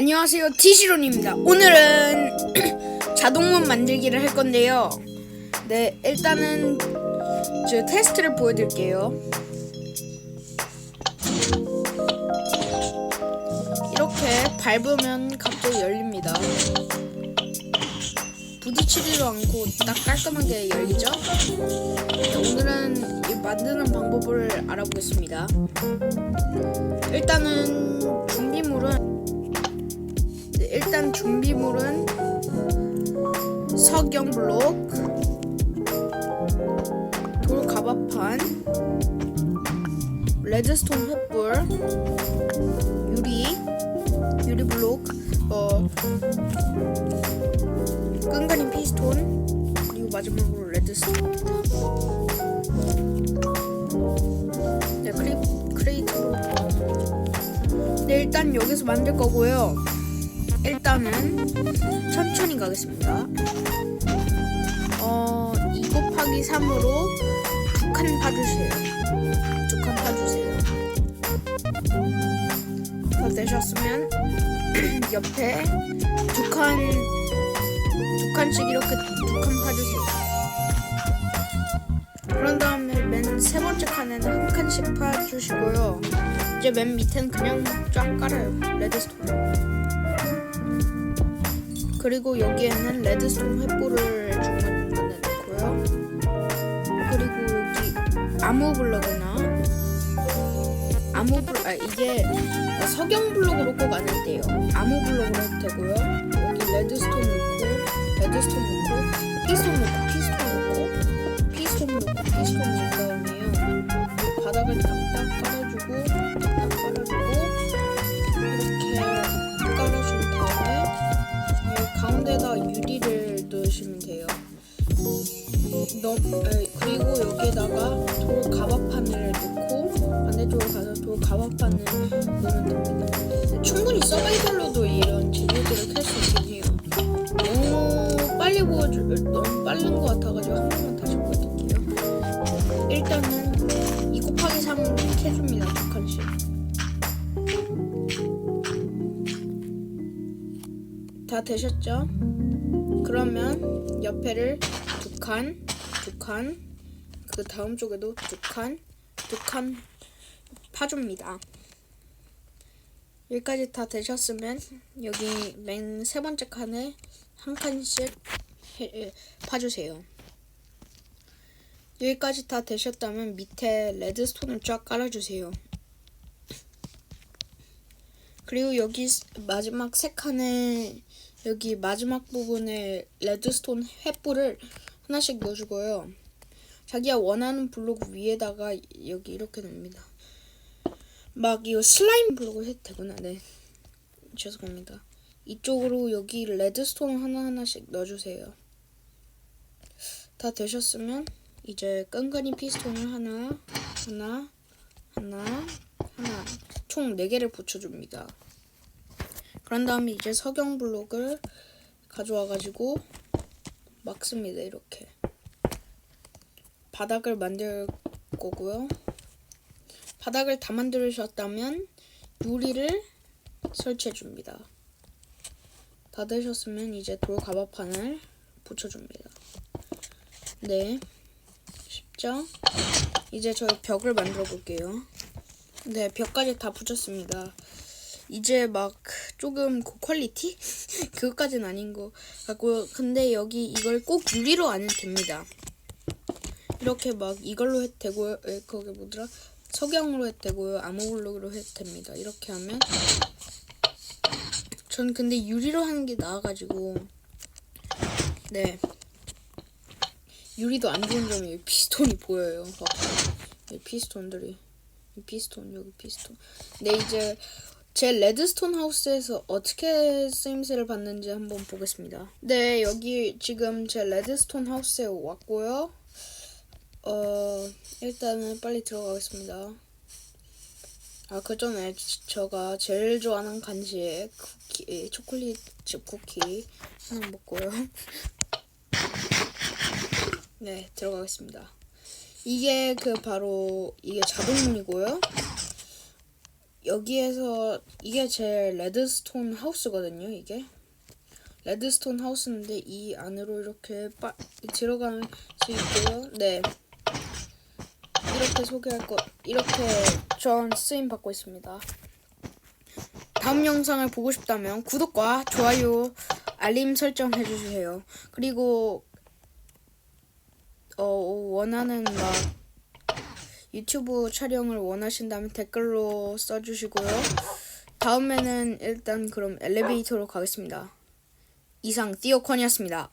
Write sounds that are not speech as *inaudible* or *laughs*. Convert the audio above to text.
안녕하세요 티시론입니다. 오늘은 *clears throat* 자동문 만들기를 할 건데요. 네 일단은 저 테스트를 보여드릴게요. 이렇게 밟으면 갑자기 열립니다. 부딪히지도 않고 딱 깔끔하게 열리죠? 네, 오늘은 이 만드는 방법을 알아보겠습니다. 일단은 준비물은 네, 일단 준비물은 석영 블록, 돌 가바판, 레드스톤 횃불, 유리, 유리 블록, 어, 끈끈이 피스톤, 그리고 마지막으로 레드스톤입니다. 네, 크레, 크레이트로 네, 일단 여기서 만들 거고요. 일단은 천천히 가겠습니다. 어, 2 곱하기 3으로 두 칸 파주세요. 두 칸 파주세요. 다 되셨으면 *clears throat* 옆에 두 칸, 두 칸씩 이렇게 두 칸 파주세요. 그런 다음에 맨 세 번째 칸에는 한 칸씩 파주시고요. 이제 맨 밑에는 그냥 쫙 깔아요. 레드스톤. 그리고 여기에는 레드스톤 횃불을 중간 중간에 넣고요. 그리고 여기 아무 블럭이나 아무 블, 아 이게 석영 블록으로 꼭 안 해도 돼요. 아무 블록으로 해도 되고요. 여기 레드스톤 넣고 레드스톤 넣고 피스톤 넣고 피스톤 넣고 그리고 여기에다가 돌 가바판을 넣고 반대쪽으로 가서 돌 가바판을 넣으면 됩니다. 충분히 서바이벌로도 이런 재료들을 캘 수 있긴 해요. 너무 빨리 보여줄 너무 빠른 것 같아가지고 한 번만 다시 보여드릴게요. 일단은 2 곱하기 3을 캐줍니다. 두 칸씩. 다 되셨죠? 그러면 옆에를 두 칸, 두 칸, 그 다음 쪽에도 두칸 파줍니다. 여기까지 다 되셨으면 여기 맨 세 번째 칸에 한 칸씩 해- 에, 파주세요. 여기까지 다 되셨다면 밑에 레드스톤을 쫙 깔아주세요. 그리고 여기 스- 마지막 세 칸에 여기 마지막 부분에 레드스톤 횃불을 하나씩 넣어주고요. 자기가 원하는 블록 위에다가 여기 이렇게 넣습니다. 막 이거 슬라임 블록을 해도 되구나. 네. 죄송합니다. 이쪽으로 여기 레드스톤 하나하나씩 넣어주세요. 다 되셨으면 이제 끈끈이 피스톤을 하나, 하나, 하나, 하나 총 4개를 붙여줍니다. 그런 다음에 이제 석영 블록을 가져와 가지고 막습니다. 이렇게 바닥을 만들 거고요. 바닥을 다 만들으셨다면 유리를 설치해 줍니다. 다 되셨으면 이제 돌 가바판을 붙여줍니다. 네, 쉽죠? 이제 저희 벽을 만들어 볼게요. 네, 벽까지 다 붙였습니다. 이제 막 조금 고퀄리티? *laughs* 그것까진 아닌 것 같고요. 근데 여기 이걸 꼭 유리로 안 해도 됩니다. 이렇게 막 이걸로 해도 되고요. 에, 거기 뭐더라? 석영으로 해도 되고요. 아모블록으로 해도 됩니다. 이렇게 하면 전 근데 유리로 하는 게 나아가지고 네 유리도 안 좋은 점이 피스톤이 보여요. 막, 이 피스톤들이 이 피스톤 여기 피스톤. 네 이제 제 레드스톤 하우스에서 어떻게 쓰임새를 받는지 한번 보겠습니다. 네, 여기 지금 제 레드스톤 하우스에 왔고요. 어, 일단은 빨리 들어가겠습니다. 아, 그 전에 제가 제일 좋아하는 간식 쿠키, 초콜릿 칩 쿠키 하나 먹고요. *laughs* 네, 들어가겠습니다. 이게 그 바로 이게 자동문이고요. 여기에서 이게 제 레드스톤 하우스거든요. 이게 레드스톤 하우스인데 이 안으로 이렇게 빠, 들어갈 수 있고요. 네. 이렇게 소개할 거 이렇게 전 쓰임 받고 있습니다. 다음 영상을 보고 싶다면 구독과 좋아요, 알림 설정 해주세요. 그리고 어 원하는 막 유튜브 촬영을 원하신다면 댓글로 써주시고요. 다음에는 일단 그럼 엘리베이터로 가겠습니다. 이상 띠오컨이었습니다.